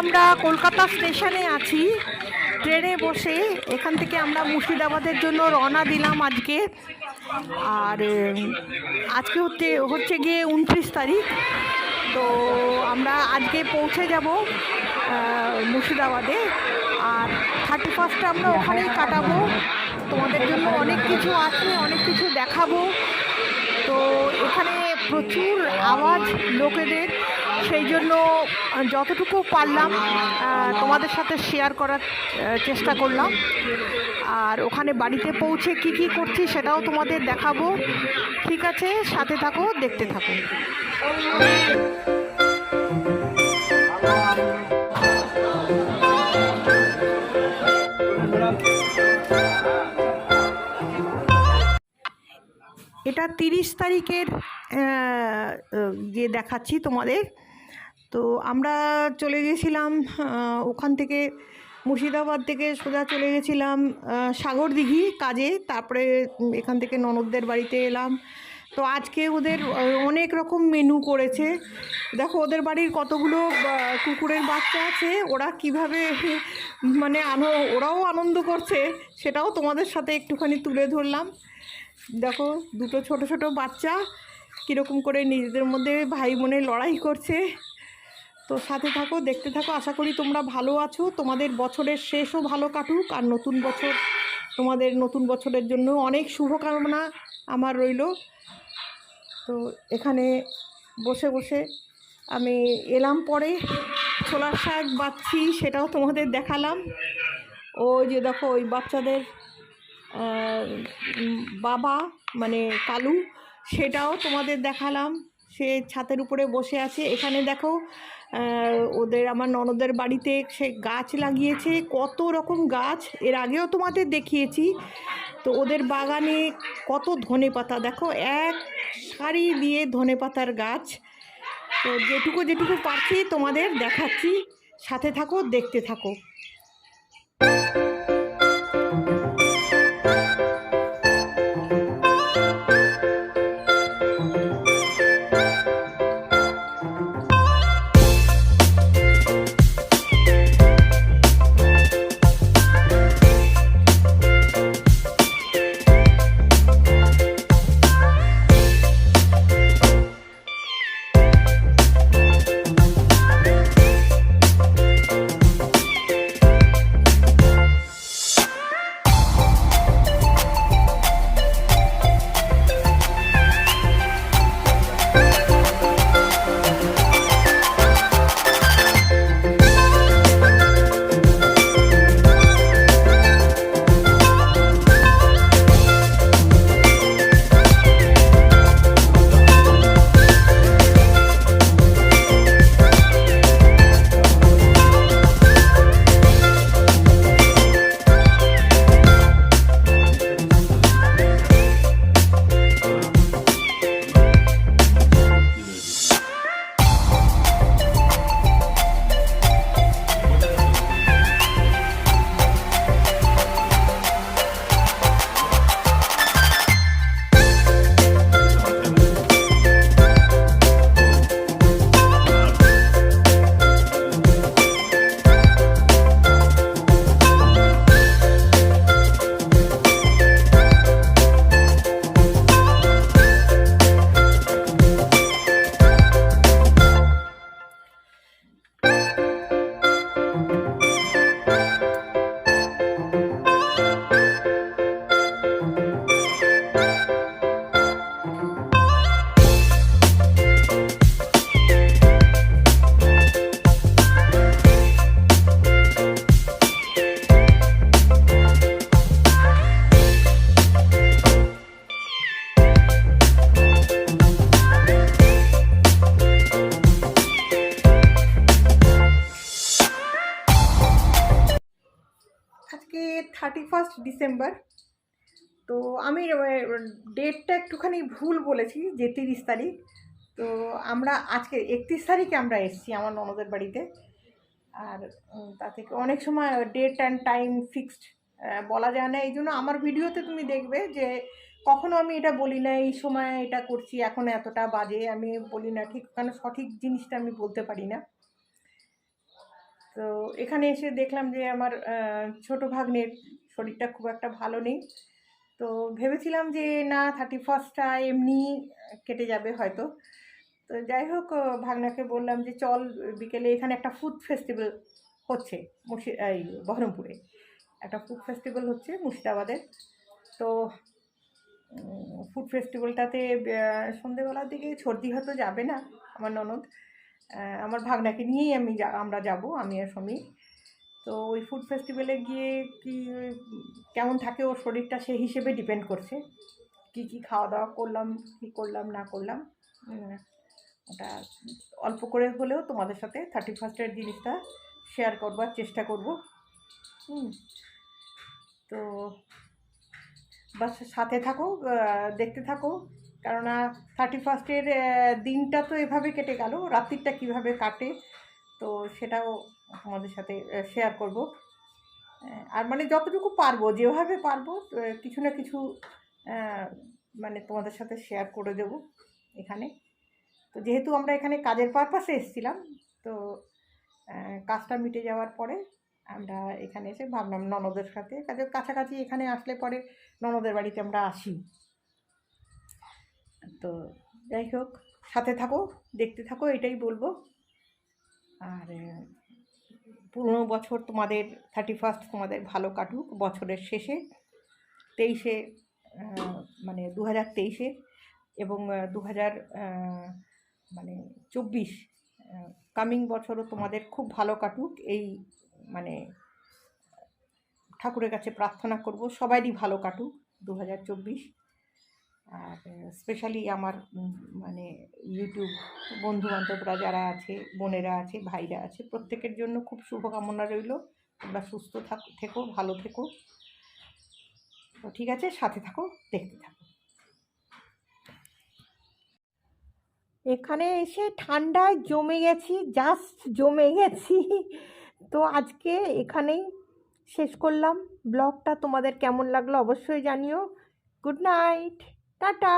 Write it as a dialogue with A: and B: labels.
A: আমরা কলকাতা স্টেশনে আছি। ট্রেনে বসে এখান থেকে আমরা মুর্শিদাবাদের জন্য রওনা দিলাম আজকে। আর আজকে হচ্ছে হচ্ছে গিয়ে উনত্রিশ তারিখ। তো আমরা আজকে পৌঁছে যাব মুর্শিদাবাদে। আর থার্টি ফার্স্টে আমরা ওখানেই কাটাবো। তোমাদের জন্য অনেক কিছু আছে, অনেক কিছু দেখাবো। তো এখানে প্রচুর আওয়াজ, লোকেদের। সেই জন্য যতটুকু পারলাম তোমাদের সাথে শেয়ার করার চেষ্টা করলাম। আর ওখানে বাড়িতে পৌঁছে কি কি করছি সেটাও তোমাদের দেখাবো। ঠিক আছে, সাথে থাকো, দেখতে থাকো। এটা তিরিশ তারিখের যে দেখাচ্ছি তোমাদের তো আমরা চলে গেছিলাম ওখান থেকে মুর্শিদাবাদ থেকে সোজা চলে গেছিলাম আহ, সাগরদিঘি কাজে। তারপরে এখান থেকে ননদদের বাড়িতে এলাম। তো আজকে ওদের অনেক রকম মেনু করেছে। দেখো ওদের বাড়ির কতগুলো কুকুরের বাচ্চা আছে। ওরা কীভাবে মানে আনো ওরাও আনন্দ করছে। সেটাও তোমাদের সাথে একটুখানি তুলে ধরলাম। দেখো দুটো ছোট ছোট বাচ্চা কীরকম করে নিজেদের মধ্যে ভাই বোনের লড়াই করছে। তো সাথে থাকো, দেখতে থাকো। আশা করি তোমরা ভালো আছো। তোমাদের বছরের শেষও ভালো কাটুক। আর নতুন বছর, তোমাদের নতুন বছরের জন্য অনেক শুভকামনা আমার রইল। তো এখানে বসে বসে আমি এলাম পরে। ছোলার শাক বাচ্ছি, সেটাও তোমাদের দেখালাম। ওই যে দেখো, ওই বাচ্চাদের বাবা মানে কালু, সেটাও তোমাদের দেখালাম। সে ছাতের উপরে বসে আছে। এখানে দেখো ওদের আমার ননদের বাড়িতে সে গাছ লাগিয়েছে। কত রকম গাছ, এর আগেও তোমাদের দেখিয়েছি। তো ওদের বাগানে কত ধনে পাতা, দেখো, এক সারি দিয়ে ধনে পাতার গাছ। তো যেটুকু যেটুকু পারছি তোমাদের দেখাচ্ছি। সাথে থাকো, দেখতে থাকো। Thirty first December. তো আমি ডেটটা একটুখানি ভুল বলেছি, যে তিরিশ তারিখ। তো আমরা আজকে একত্রিশ তারিখে আমরা এসেছি আমার ননদের বাড়িতে। আর তা থেকে অনেক সময় ডেট অ্যান্ড টাইম ফিক্সড বলা যায় না। এই জন্য আমার ভিডিওতে তুমি দেখবে যে কখনো আমি এটা বলি না, এই সময় এটা করছি, এখন এতটা বাজে, আমি বলি না ঠিক, কেন সঠিক জিনিসটা আমি বলতে পারি না। তো এখানে এসে দেখলাম যে আমার ছোট ভাগ্নের শরীরটা খুব একটা ভালো নেই। তো ভেবেছিলাম যে না থার্টি ফার্স্টটা এমনি কেটে যাবে হয়তো। তো যাই হোক ভাগনাকে বললাম যে চল, বিকেলে এখানে একটা ফুড ফেস্টিভ্যাল হচ্ছে মুর্শি, এই বহরমপুরে। একটা ফুড ফেস্টিভ্যাল হচ্ছে মুর্শিদাবাদের তো ফুড ফেস্টিভ্যালটাতে সন্ধেবেলার দিকে সর্দি হয়তো যাবে না আমার ননদ। আমার ভাগনাকে নিয়েই আমি আমরা যাব, আমি আর সমীর। তো ওই ফুড ফেস্টিভ্যালে গিয়ে কি, কেমন থাকে ওর শরীরটা সেই হিসেবে ডিপেন্ড করছে। কি কি খাওয়া দাওয়া করলাম, কি করলাম, না করলাম ওটা অল্প করে হলেও তোমাদের সাথে থার্টি ফার্স্টের জিনিসটা শেয়ার করবার চেষ্টা করব। হুম। তো, বাস সাথে থাকো দেখতে থাকো। কেননা থার্টি ফার্স্টের দিনটা তো এভাবে কেটে গেল, রাত্রিটা কীভাবে কাটে, তো সেটাও তোমাদের সাথে শেয়ার করব। আর মানে যতটুকু পারব, যেভাবে পারব কিছু না কিছু মানে তোমাদের সাথে শেয়ার করে দেব এখানে। তো যেহেতু আমরা এখানে কাজের পারপাসে এসেছিলাম, তো কাজটা মিটে যাওয়ার পরে আমরা এখানে এসে ভাবলাম ননদের সাথে, কাজের কাছাকাছি এখানে আসলে পরে ননদের বাড়িতে আমরা আসি। তো যাই হোক, সাথে থাকো, দেখতে থাকো, এটাই বলব। আর পুরনো বছর তোমাদের থার্টি ফার্স্ট তোমাদের ভালো কাটুক, বছরের শেষে, তেইশে মানে দু হাজার তেইশে এবং দু হাজার মানে চব্বিশ কামিং বছরও তোমাদের খুব ভালো কাটুক, এই মানে ঠাকুরের কাছে প্রার্থনা করব, সবারই ভালো কাটুক দু হাজার চব্বিশ। আর স্পেশালি আমার মানে ইউটিউব বন্ধু বান্ধবরা যারা আছে, বোনেরা আছে, ভাইরা আছে, প্রত্যেকের জন্য খুব শুভকামনা রইল। তোমরা সুস্থ থাক, থেকো, ভালো থেকো। তো ঠিক আছে, সাথে থাকো, দেখতে থাকো। এখানে এসে ঠান্ডায় জমে গেছি জাস্ট জমে গেছি। তো আজকে এখানেই শেষ করলাম। ব্লগটা তোমাদের কেমন লাগল অবশ্যই জানিও। Good night! টাটা